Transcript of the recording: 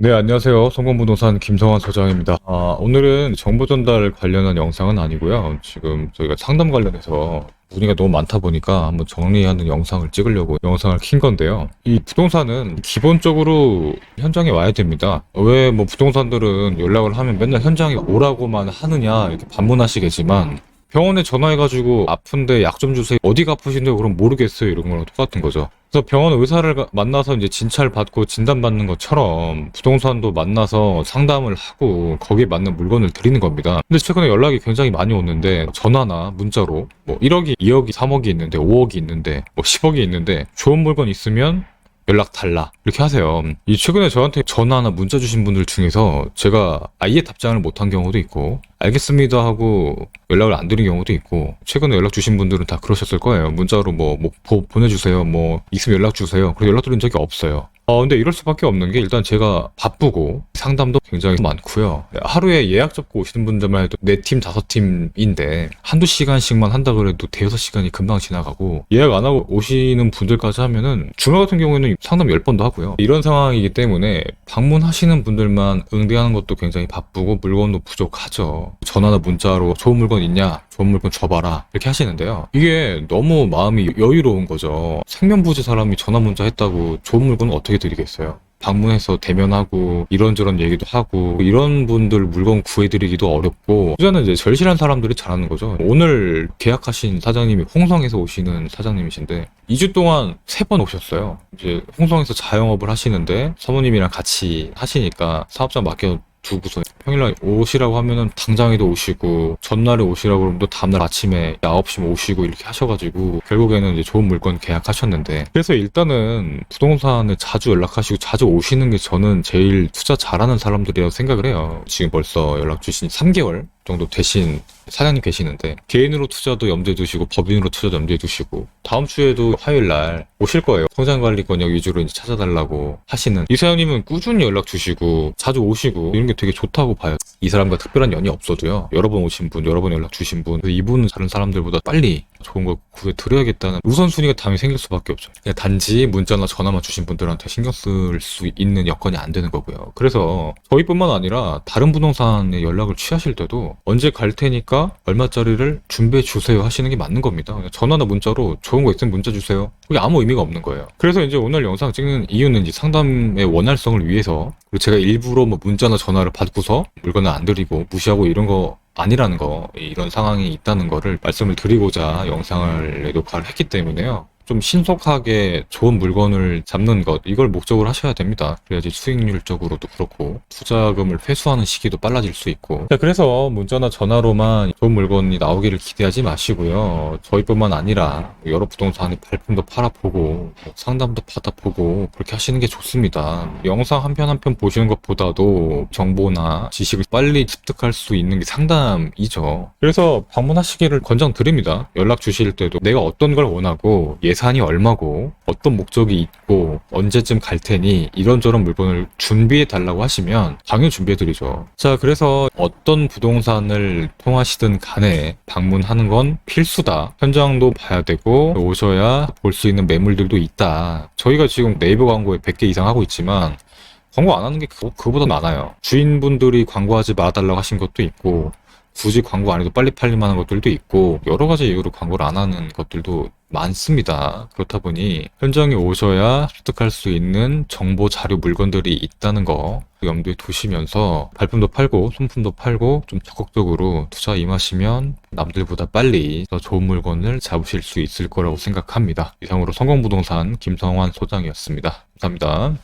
네, 안녕하세요. 성공부동산 김성환 소장입니다. 아, 오늘은 정보 전달 관련한 영상은 아니고요. 지금 저희가 상담 관련해서 문의가 너무 많다 보니까 한번 정리하는 영상을 찍으려고 영상을 킨 건데요. 이 부동산은 기본적으로 현장에 와야 됩니다. 왜 뭐 부동산들은 연락을 하면 맨날 현장에 오라고만 하느냐 이렇게 반문하시겠지만 병원에 전화해가지고 아픈데 약 좀 주세요. 어디가 아프신데요? 그럼 모르겠어요. 이런 거랑 똑같은 거죠. 그래서 병원 의사를 가- 만나서 이제 진찰 받고 진단 받는 것처럼 부동산도 만나서 상담을 하고 거기에 맞는 물건을 드리는 겁니다. 근데 최근에 연락이 굉장히 많이 오는데 전화나 문자로 뭐 1억이, 2억이, 3억이 있는데 5억이 있는데 뭐 10억이 있는데 좋은 물건 있으면 연락 달라 이렇게 하세요. 이 최근에 저한테 전화나 문자 주신 분들 중에서 제가 아예 답장을 못한 경우도 있고 알겠습니다 하고 연락을 안 드린 경우도 있고 최근에 연락 주신 분들은 다 그러셨을 거예요. 문자로 뭐, 뭐 보- 보내주세요. 뭐 있으면 연락 주세요. 그래서 연락 드린 적이 없어요. 어, 근데 이럴 수밖에 없는 게 일단 제가 바쁘고 상담도 굉장히 많고요. 하루에 예약 잡고 오시는 분들만 해도 네 팀, 다섯 팀인데 한두 시간씩만 한다 그래도 대여섯 시간이 금방 지나가고 예약 안 하고 오시는 분들까지 하면은 주말 같은 경우에는 상담 10번도 하고요. 이런 상황이기 때문에 방문하시는 분들만 응대하는 것도 굉장히 바쁘고 물건도 부족하죠. 전화나 문자로 좋은 물건 있냐? 좋은 물건 줘봐라. 이렇게 하시는데요. 이게 너무 마음이 여유로운 거죠. 생면부지 사람이 전화 문자 했다고 좋은 물건은 어떻게 드리겠어요? 방문해서 대면하고 이런저런 얘기도 하고 이런 분들 물건 구해드리기도 어렵고 투자는 이제 절실한 사람들이 잘하는 거죠. 오늘 계약하신 사장님이 홍성에서 오시는 사장님이신데 2주 동안 세번 오셨어요. 이제 홍성에서 자영업을 하시는데 사모님이랑 같이 하시니까 사업자 맡겨 두고서 평일날 오시라고 하면은 당장에도 오시고 전날에 오시라고 그러면 또 다음날 아침에 9시면 오시고 이렇게 하셔가지고 결국에는 이제 좋은 물건 계약하셨는데. 그래서 일단은 부동산에 자주 연락하시고 자주 오시는 게 저는 제일 투자 잘하는 사람들이라고 생각을 해요. 지금 벌써 연락 주신 3개월 정도 되신 사장님 계시는데 개인으로 투자도 염두에 두시고 법인으로 투자도 염두에 두시고 다음 주에도 화요일 날 오실 거예요. 성장관리 권역 위주로 이제 찾아달라고 하시는 이 사장님은 꾸준히 연락 주시고 자주 오시고 이런 게 되게 좋다고 봐요. 이 사람과 특별한 연이 없어도요. 여러 번 오신 분, 여러 번 연락 주신 분, 이분은 다른 사람들보다 빨리 좋은 걸 구해 드려야겠다는 우선순위가 당연히 생길 수밖에 없죠. 단지 문자나 전화만 주신 분들한테 신경 쓸 수 있는 여건이 안 되는 거고요. 그래서 저희뿐만 아니라 다른 부동산에 연락을 취하실 때도 언제 갈 테니까 얼마짜리를 준비해 주세요 하시는 게 맞는 겁니다. 전화나 문자로 좋은 거 있으면 문자 주세요. 그게 아무 의미가 없는 거예요. 그래서 이제 오늘 영상 찍는 이유는 이제 상담의 원활성을 위해서 그리고 제가 일부러 뭐 문자나 전화를 받고서 물건을 안 드리고 무시하고 이런 거 아니라는 거 이런 상황이 있다는 거를 말씀을 드리고자 영상을 녹화를 했기 때문에요. 좀 신속하게 좋은 물건을 잡는 것 이걸 목적으로 하셔야 됩니다. 그래야지 수익률적으로도 그렇고 투자금을 회수하는 시기도 빨라질 수 있고. 자, 그래서 문자나 전화로만 좋은 물건이 나오기를 기대하지 마시고요. 저희뿐만 아니라 여러 부동산의 발품도 팔아보고 뭐 상담도 받아보고 그렇게 하시는 게 좋습니다. 영상 한 편 한 편 보시는 것보다도 정보나 지식을 빨리 습득할 수 있는 게 상담이죠. 그래서 방문하시기를 권장드립니다. 연락 주실 때도 내가 어떤 걸 원하고 예 산이 얼마고 어떤 목적이 있고 언제쯤 갈 테니 이런저런 물건을 준비해 달라고 하시면 당연히 준비해 드리죠. 자, 그래서 어떤 부동산을 통하시든 간에 방문하는 건 필수다. 현장도 봐야 되고 오셔야 볼 수 있는 매물들도 있다. 저희가 지금 네이버 광고에 100개 이상 하고 있지만 광고 안 하는 게 그거, 그거보다 많아요. 주인분들이 광고하지 말아달라고 하신 것도 있고 굳이 광고 안 해도 빨리 팔릴 만한 것들도 있고 여러 가지 이유로 광고를 안 하는 것들도 많습니다. 그렇다 보니 현장에 오셔야 습득할 수 있는 정보 자료 물건들이 있다는 거 염두에 두시면서 발품도 팔고 손품도 팔고 좀 적극적으로 투자 임하시면 남들보다 빨리 더 좋은 물건을 잡으실 수 있을 거라고 생각합니다. 이상으로 성공부동산 김성환 소장이었습니다. 감사합니다.